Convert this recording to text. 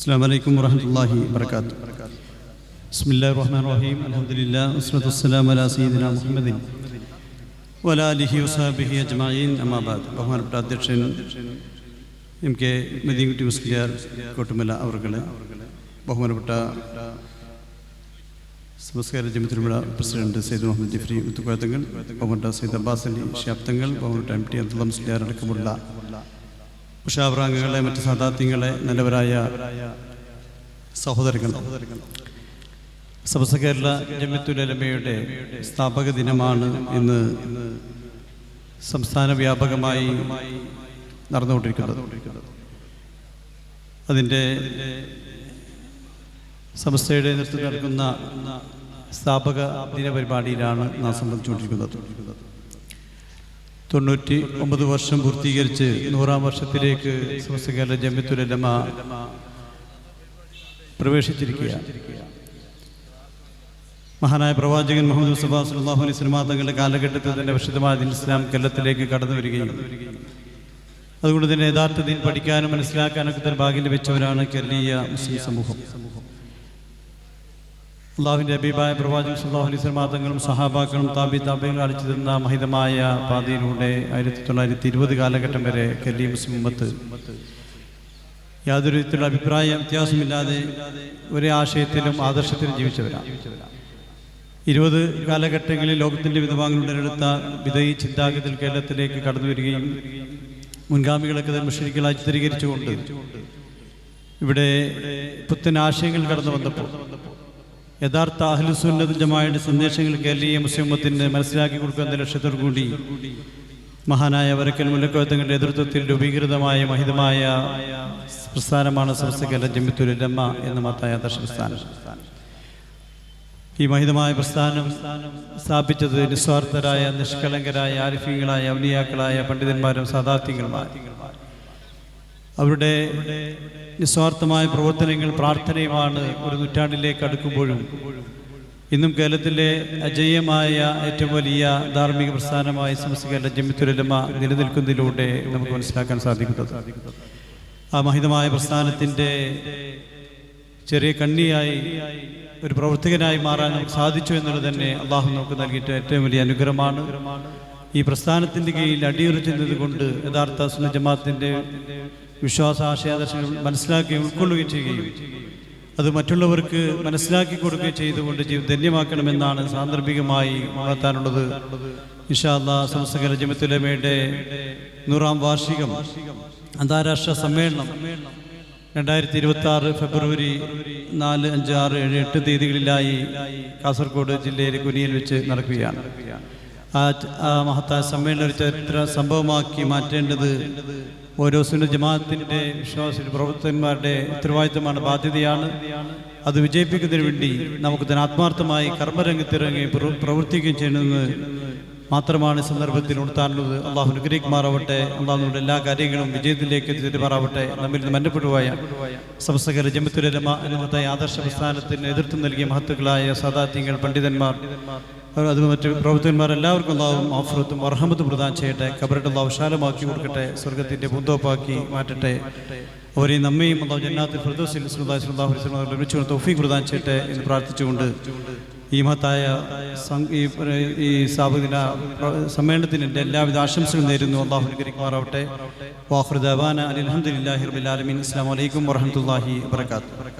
അസ്സാം വലൈക്കും വറഹമുല്ലാഹി വർക്കാത്തു ബിസ്മില്ലാഹിർ റഹ്മാൻ റഹീം അലഹദില്ലാ വസ്ലത്തു അലാ സീദിന മുഹമ്മദിൻ വലാലിഹി വസാബിഹി അജ്മായിൻ അമാബാദ് ബഹുമാനപ്പെട്ട അധ്യക്ഷൻ എം കെ മദീൻകുട്ടി മുസ്ലിയാർ കോട്ടുമല അവർകളെ ബഹുമാനപ്പെട്ട നമസ്കാര ജമിത്തിരുമല പ്രസിഡന്റ് സെയ്ദ് മുഹമ്മദ് ജഫ്രി ഉത്തുക്കോയത്തങ്ങൾ ബഹുമാനപ്പെട്ട സെയ്ദ് അബ്ബാസ് അലി ഷാബ്ദങ്ങൾ ബഹുമാനപ്പെട്ട എം ടി അബ്ദുള്ള മുസ്ലിയാർ അടക്കമുള്ള ഉഷാവറാംഗങ്ങളെ മറ്റ് സാധാത്യങ്ങളെ നല്ലവരായ സഹോദരങ്ങൾ. സമസ്ത കേരള ജമ്യത്തുലമയുടെ സ്ഥാപക ദിനമാണ് ഇന്ന് സംസ്ഥാന വ്യാപകമായി നടന്നുകൊണ്ടിരിക്കുന്നത്. അതിന്റെ സമസ്തയുടെ നേതൃത്വം നടക്കുന്ന സ്ഥാപക ദിന പരിപാടിയിലാണ് നാം സംബന്ധിച്ചുകൊണ്ടിരിക്കുന്നത്. തൊണ്ണൂറ്റി ഒമ്പത് വർഷം പൂർത്തീകരിച്ച് നൂറാം വർഷത്തിലേക്ക് സമസ്ത കേരള ജമ്യത്തുലമ പ്രവേശിച്ചിരിക്കുകയാണ്. മഹാനായ പ്രവാചകൻ മുഹമ്മദ് മുസ്തഫ സുല്ലാഹു അലൈഹി തങ്ങളുടെ കാലഘട്ടത്തിൽ തന്നെ വിശുദ്ധമായ ഇസ്ലാം കേരളത്തിലേക്ക് കടന്നു വരികയും അതുകൊണ്ട് തന്നെ യഥാർത്ഥത്തിൽ പഠിക്കാനും മനസ്സിലാക്കാനൊക്കെ തന്നെ ഭാഗ്യം ലഭിച്ചവരാണ് കേരളീയ മുസ്ലിം സമൂഹം. അള്ളാഹുവിന്റെ അഭിപ്രായ പ്രവാചകൻ സുല്ലാഹു അലൈഹി മാതങ്ങളും തങ്ങളും സഹാബാക്കളും താബി താബികൾ അടിച്ചു തന്ന മഹിതമായ പാതയിലൂടെ ആയിരത്തി തൊള്ളായിരത്തി ഇരുപത് കാലഘട്ടം വരെ കല്ലി മുസ്ലിമത്ത് യാതൊരു വിധത്തിലുള്ള അഭിപ്രായ വ്യത്യാസമില്ലാതെ ഒരേ ആശയത്തിലും ആദർശത്തിലും ജീവിച്ചവരാണ്. ഇരുപത് കാലഘട്ടങ്ങളിൽ ലോകത്തിന്റെ വിധവാങ്ങളുടെടുത്ത വിധയി ചിന്താഗതിയിൽ കേരളത്തിലേക്ക് കടന്നു വരികയും മുൻഗാമികളൊക്കെ മുഷരികളായി ചിത്രീകരിച്ചുകൊണ്ട് ഇവിടെ പുത്തൻ ആശയങ്ങൾ കടന്നു വന്നപ്പോൾ യഥാർത്ഥ അഹ്ലുസുന്നതമായ സന്ദേശങ്ങൾ കേരളീയ മുസ്ലിമത്തിന് മനസ്സിലാക്കി കൊടുക്കുന്ന ലക്ഷ്യത്തോടു കൂടി മഹാനായ വരക്കൽ മുല്ലക്കോത്തങ്ങളുടെ നേതൃത്വത്തിൽ രൂപീകൃതമായ മഹിതമായ പ്രസ്ഥാനമാണ് സമസ്ത കേരള ജമ്മിത്തുലമ്മ എന്ന മത്തായ പ്രസ്ഥാനം. ഈ മഹിതമായ പ്രസ്ഥാനം സ്ഥാപിച്ചത് നിസ്വാർത്ഥരായ നിഷ്കളങ്കരായ ആരിഫീങ്ങളായ ഔലിയാക്കളായ പണ്ഡിതന്മാരും സാധാർത്ഥ്യങ്ങളുമായ അവരുടെ നിസ്വാർത്ഥമായ പ്രവർത്തനങ്ങൾ പ്രാർത്ഥനയുമാണ് ഒരു നൂറ്റാണ്ടിലേക്ക് അടുക്കുമ്പോഴും. ഇന്നും കേരളത്തിലെ അജയമായ ഏറ്റവും വലിയ ധാർമ്മിക പ്രസ്ഥാനമായ സംസ്കാര ജമ്മിത്തുരലമ നിലനിൽക്കുന്നതിലൂടെ നമുക്ക് മനസ്സിലാക്കാൻ സാധിക്കുന്നത്. ആ മഹിതമായ പ്രസ്ഥാനത്തിന്റെ ചെറിയ കണ്ണിയായി ഒരു പ്രവർത്തകനായി മാറാൻ നമുക്ക് സാധിച്ചു എന്നുള്ളത് തന്നെ അള്ളാഹു നമുക്ക് നൽകിയിട്ട് ഏറ്റവും വലിയ അനുഗ്രഹമാണ്. ഈ പ്രസ്ഥാനത്തിന്റെ കീഴിൽ അടിയുറച്ചു കൊണ്ട് യഥാർത്ഥ സുന്ന ജമാഅത്തിന്റെ വിശ്വാസ ആശയാദർശങ്ങൾ മനസ്സിലാക്കി ഉൾക്കൊള്ളുകയും ചെയ്യുകയും അത് മറ്റുള്ളവർക്ക് മനസ്സിലാക്കി കൊടുക്കുകയും ചെയ്തുകൊണ്ട് ജീവിതം ധന്യമാക്കണമെന്നാണ് സാന്ദർഭികമായി വളർത്താനുള്ളത് ഇഷാദ സംസ്കര ജമത്തുലമയുടെ നൂറാം വാർഷികം അന്താരാഷ്ട്ര സമ്മേളനം രണ്ടായിരത്തി ഇരുപത്തി ആറ് ഫെബ്രുവരി നാല് അഞ്ച് ആറ് ഏഴ് എട്ട് തീയതികളിലായി കാസർഗോഡ് ജില്ലയിലെ കുനിയിൽ വെച്ച് നടക്കുകയാണ്. ആ മഹത്തായ സമ്മേളന ഒരു ചരിത്ര സംഭവമാക്കി മാറ്റേണ്ടത്? ഓരോ സുന്ന ജമാഅത്തിന്റെ വിശ്വാസ പ്രവർത്തകന്മാരുടെ ഉത്തരവാദിത്തമാണ് ബാധ്യതയാണ്. അത് വിജയിപ്പിക്കുന്നതിന് വേണ്ടി നമുക്ക് തന്നെ ആത്മാർത്ഥമായി കർമ്മരംഗത്തിറങ്ങി പ്രവർത്തിക്കുകയും ചെയ്യണമെന്ന് മാത്രമാണ് സന്ദർഭത്തിൽ ഉണർത്താനുള്ളത്. അള്ളാഹു അനുഗ്രഹിക്കുമാറാവട്ടെ. അള്ളാഹുവിന്റെ എല്ലാ കാര്യങ്ങളും വിജയത്തിലേക്ക് എത്തിച്ചേരുമാറാവട്ടെ. നമ്മിൽ നിന്ന് മന്നപ്പെടുവായ സംസ്കര ജമത്തുരമ എന്ന ആദർശ പ്രസ്ഥാനത്തിന് നേതൃത്വം നൽകിയ മഹത്തുക്കളായ സദാത്യങ്ങൾ പണ്ഡിതന്മാർ അത് മറ്റ് പ്രവർത്തകന്മാരെല്ലാവർക്കും അള്ളാഹും ആഫ്രത്തും അർഹമത്തും പ്രദാനം ചെയ്യട്ടെ. കബറിട്ട് അള്ളാഹു കൊടുക്കട്ടെ. സ്വർഗത്തിന്റെ പൂന്തോപ്പാക്കി മാറ്റട്ടെ. അവരെയും നമ്മയും അള്ളാഹു ജന്നാത്തിൽ ഫിർദോസിൽ ഒരുമിച്ച് തൗഫീഖ് പ്രദാനം ചെയ്യട്ടെ എന്ന് പ്രാർത്ഥിച്ചുകൊണ്ട് ഈ മഹത്തായ ഈ സാബുദിന സമ്മേളനത്തിന്റെ എല്ലാവിധ ആശംസകളും നേരുന്നു. അള്ളാഹു അനുകരിക്കുമാറാവട്ടെ വാഹൃദാന അലി അലഹമുല്ലാഹി റബിൻ അലമീൻ അസ്സാം വലൈക്കും വറഹമുല്ലാഹി വാത്തു